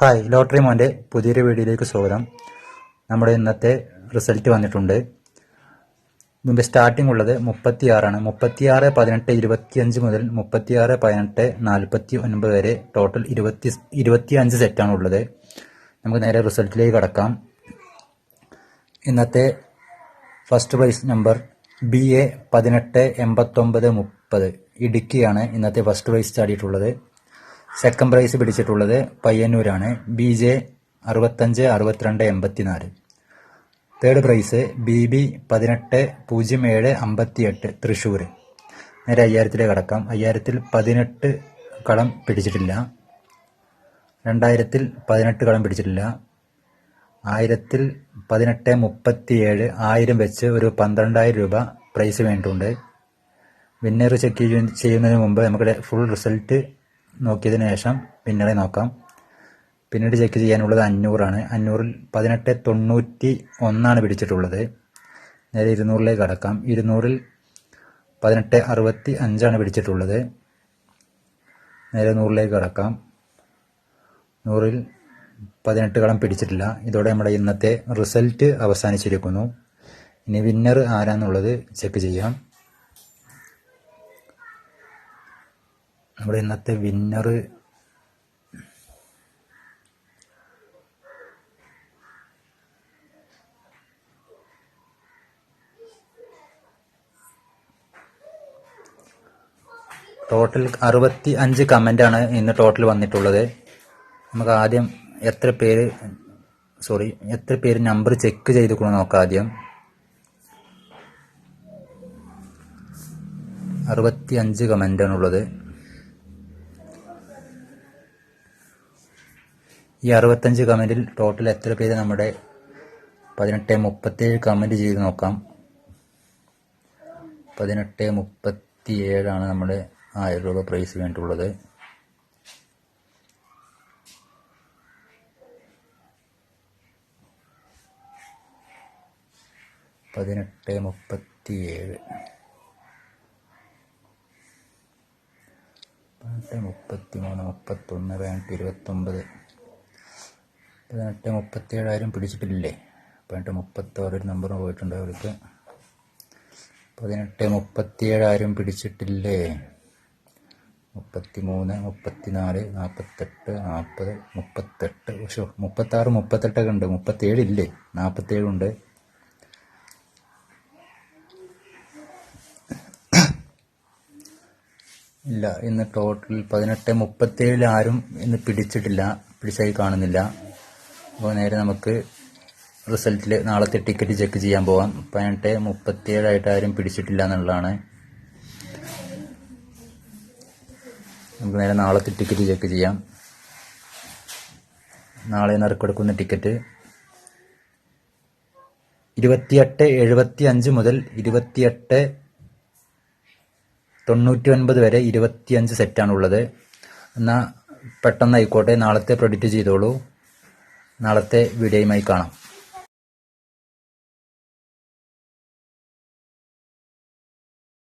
Hi lottery മോന്റെ പുതിയൊരു വീഡിയോയിലേക്ക് സ്വാഗതം. നമ്മുടെ ഇന്നത്തെ റിസൾട്ട് വന്നിട്ടുണ്ട്. ഇതിന്റെ സ്റ്റാർട്ടിംഗ് ഉള്ളത് മുപ്പത്തി ആറാണ് മുപ്പത്തി ആറ് പതിനെട്ട് ഇരുപത്തിയഞ്ച് മുതൽ മുപ്പത്തി ആറ് പതിനെട്ട് നാൽപ്പത്തി ഒൻപത് വരെ ടോട്ടൽ ഇരുപത്തി ഇരുപത്തി അഞ്ച് സെറ്റാണ് ഉള്ളത്. നമുക്ക് നേരെ റിസൾട്ടിലേക്ക് കടക്കാം. ഇന്നത്തെ first prize number B A പതിനെട്ട് എൺപത്തൊമ്പത് മുപ്പത്. ഇടുക്കിയാണ് ഇന്നത്തെ ഫസ്റ്റ് പ്രൈസ് ചാടിയിട്ടുള്ളത്. സെക്കൻഡ് പ്രൈസ് പിടിച്ചിട്ടുള്ളത് പയ്യന്നൂരാണ്. ബി ജെ അറുപത്തഞ്ച് അറുപത്തിരണ്ട് എൺപത്തിനാല്. തേർഡ് പ്രൈസ് ബി ബി പതിനെട്ട് പൂജ്യം ഏഴ് അമ്പത്തിയെട്ട് തൃശ്ശൂർ നേരെ അയ്യായിരത്തിലേക്ക് കടക്കാം. അയ്യായിരത്തിൽ പതിനെട്ട് കളം പിടിച്ചിട്ടില്ല. രണ്ടായിരത്തിൽ പതിനെട്ട് കളം പിടിച്ചിട്ടില്ല. ആയിരത്തിൽ പതിനെട്ട് മുപ്പത്തിയേഴ് ആയിരം വെച്ച് ഒരു പന്ത്രണ്ടായിരം രൂപ പ്രൈസ് വേണ്ടിയിട്ടുണ്ട്. വിന്നർ ചെക്ക് ചെയ്യുന്നതിന് മുമ്പ് നമുക്ക് ഫുൾ റിസൾട്ട് നോക്കിയതിന് ശേഷം പിന്നീട് നോക്കാം. പിന്നീട് ചെക്ക് ചെയ്യാനുള്ളത് അഞ്ഞൂറാണ്. അഞ്ഞൂറിൽ പതിനെട്ട് തൊണ്ണൂറ്റി ഒന്നാണ് പിടിച്ചിട്ടുള്ളത്. നേരെ ഇരുന്നൂറിലേക്ക് കടക്കാം. ഇരുന്നൂറിൽ പതിനെട്ട് അറുപത്തി അഞ്ചാണ് പിടിച്ചിട്ടുള്ളത്. നേരെ നൂറിലേക്ക് കടക്കാം. നൂറിൽ പതിനെട്ട് കളം പിടിച്ചിട്ടില്ല. ഇതോടെ നമ്മുടെ ഇന്നത്തെ റിസൾട്ട് അവസാനിച്ചിരിക്കുന്നു. ഇനി വിന്നർ ആരാന്നുള്ളത് ചെക്ക് ചെയ്യാം. നമ്മുടെ ഇന്നത്തെ വിന്നർ ടോട്ടൽ അറുപത്തി അഞ്ച് കമന്റാണ് ഇന്ന് ടോട്ടൽ വന്നിട്ടുള്ളത്. നമുക്ക് ആദ്യം എത്ര പേര് സോറി എത്ര പേര് നമ്പർ ചെക്ക് ചെയ്തുകൊണ്ട് നോക്കാം ആദ്യം? അറുപത്തി അഞ്ച് കമന്റാണുള്ളത് ഈ അറുപത്തഞ്ച് കമന്റിൽ ടോട്ടൽ എത്ര പേര് നമ്മുടെ പതിനെട്ട് മുപ്പത്തേഴ് കമന്റ് ചെയ്ത് നോക്കാം. പതിനെട്ട് മുപ്പത്തി ഏഴാണ് നമ്മുടെ ആയിരം രൂപ പ്രൈസ് വേണ്ടിയുള്ളത് പതിനെട്ട് മുപ്പത്തി ഏഴ് പതിനെട്ട് മുപ്പത്തി മൂന്ന് മുപ്പത്തൊന്ന് പതിനെട്ട് ഇരുപത്തൊമ്പത്. പതിനെട്ട് മുപ്പത്തേഴായിരം പിടിച്ചിട്ടില്ലേ? പതിനെട്ട് മുപ്പത്താറ് ഒരു നമ്പർ പോയിട്ടുണ്ട് അവർക്ക്. പതിനെട്ട് മുപ്പത്തിയേഴായിരം പിടിച്ചിട്ടില്ലേ? മുപ്പത്തി മൂന്ന് മുപ്പത്തിനാല് നാൽപ്പത്തെട്ട് നാൽപ്പത് മുപ്പത്തെട്ട്. പക്ഷേ മുപ്പത്താറ് മുപ്പത്തെട്ടൊക്കെ ഉണ്ട്. മുപ്പത്തേഴില്ലേ നാൽപ്പത്തേഴുണ്ട് ഇല്ല ഇന്ന് ടോട്ടൽ പതിനെട്ട് മുപ്പത്തേഴിൽ ആരും ഇന്ന് പിടിച്ചിട്ടില്ല. പിടിച്ചായി കാണുന്നില്ല. അപ്പോൾ നേരെ നമുക്ക് റിസൾട്ടിൽ നാളത്തെ ടിക്കറ്റ് ചെക്ക് ചെയ്യാൻ പോവാം. പതിനെട്ട് മുപ്പത്തിയേഴായിട്ട് ആരും പിടിച്ചിട്ടില്ല എന്നുള്ളതാണ്. നമുക്ക് നേരെ നാളത്തെ ടിക്കറ്റ് ചെക്ക് ചെയ്യാം. നാളെ നറുക്കെടുക്കുന്ന ടിക്കറ്റ് ഇരുപത്തിയെട്ട് എഴുപത്തി അഞ്ച് മുതൽ ഇരുപത്തിയെട്ട് തൊണ്ണൂറ്റി ഒൻപത് വരെ ഇരുപത്തിയഞ്ച് സെറ്റാണുള്ളത്. എന്നാൽ പെട്ടെന്ന് ആയിക്കോട്ടെ നാളത്തെ പ്രൊഡിക്റ്റ് ചെയ്തോളൂ. നാളത്തെ വീഡിയോയുമായി കാണാം.